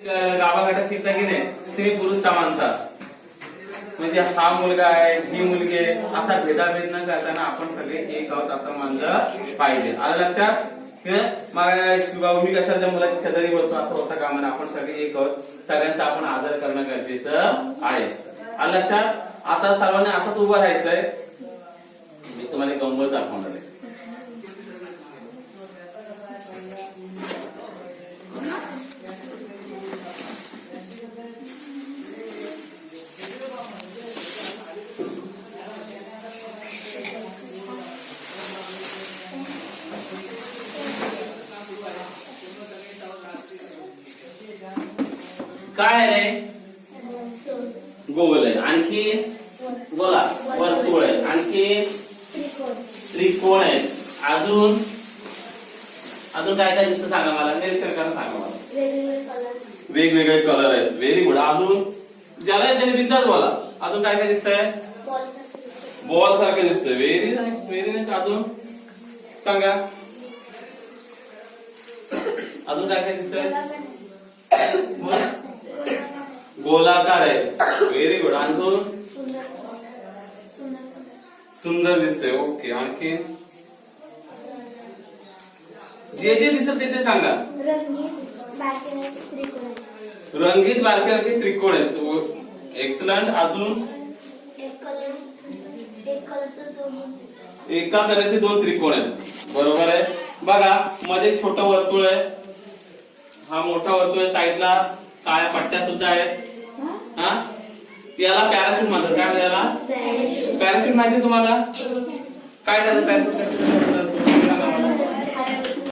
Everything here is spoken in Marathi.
गावाघाटात शिकता की नाही स्त्री पुरुष समानता म्हणजे हा मुलगा आहे ही मुलगी आहे असा भेदाभेद न करताना आपण सगळे एक आहोत असं मानलं पाहिजे. आलं लक्षात? हं? मग बाबा मी कशाच्या मुलाची शेजारी बसू असं होता का म्हणा? आपण सगळे एक आहोत. सगळ्यांचा आपण आदर करणं गरजेचं आहे. आलं लक्षात? आता सर्वांनी असंच उभं राहायचंय. काय आहे रे? गोल आहे. आणखी बोला वर्तुळ आहे. आणखी त्रिकोण आहे. अजून अजून काय काय दिसतं सांगा मला? निरीक्षण करा सांगा मला. वेगवेगळे कलर आहेत. व्हेरी गुड अजून ज्याला येते त्याने बिंदास बोला. अजून काय काय दिसतंय? बॉल सारखं दिसतंय. व्हेरी नाईस व्हेरी नाईस अजून? सांगा. अजून काय काय दिसतंय. गोलाकार आहे. व्हेरी गुड अजून सुंदर. दिसतंय. ओके आणखी? जे जे दिसत ते सांगा. रंगीत बारक्यासारखे त्रिकोण आहेत. एक्सलंट अजून? एका कलरचे दोन. त्रिकोण आहेत. बरोबर आहे. बघा मध्ये छोटं वर्तुळ आहे. हा मोठा वर्तुळ आहे साईडला काळ्या पट्ट्या सुद्धा आहेत. हा? याला पॅराशूट म्हणतात काय म्हणतात याला? पॅराशूट. माहिती तुम्हाला? काय करायचं पॅराशूट